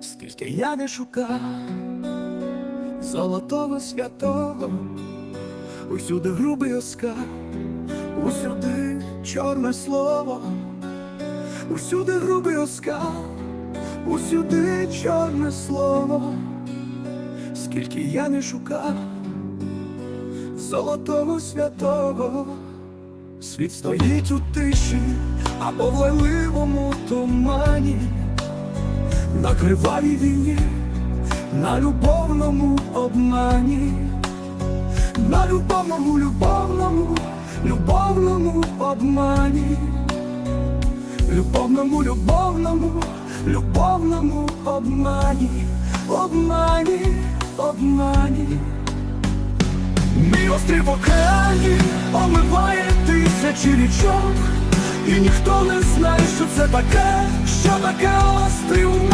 скільки я не шукав золотого святого, усюди грубий оскар, усюди чорне слово, усюди грубий оскар, усюди чорне слово, скільки я не шукав золотого святого, світ стоїть у тиші, або в лайливому тумані, на кривавій війні, на любовному обмані, на любовному, любовному, любовному обмані, любовному, любовному, любовному обмані, обмані, обмані. Мій острів в океані омиває тисячі річок, і ніхто не знає, що це таке, що таке острів.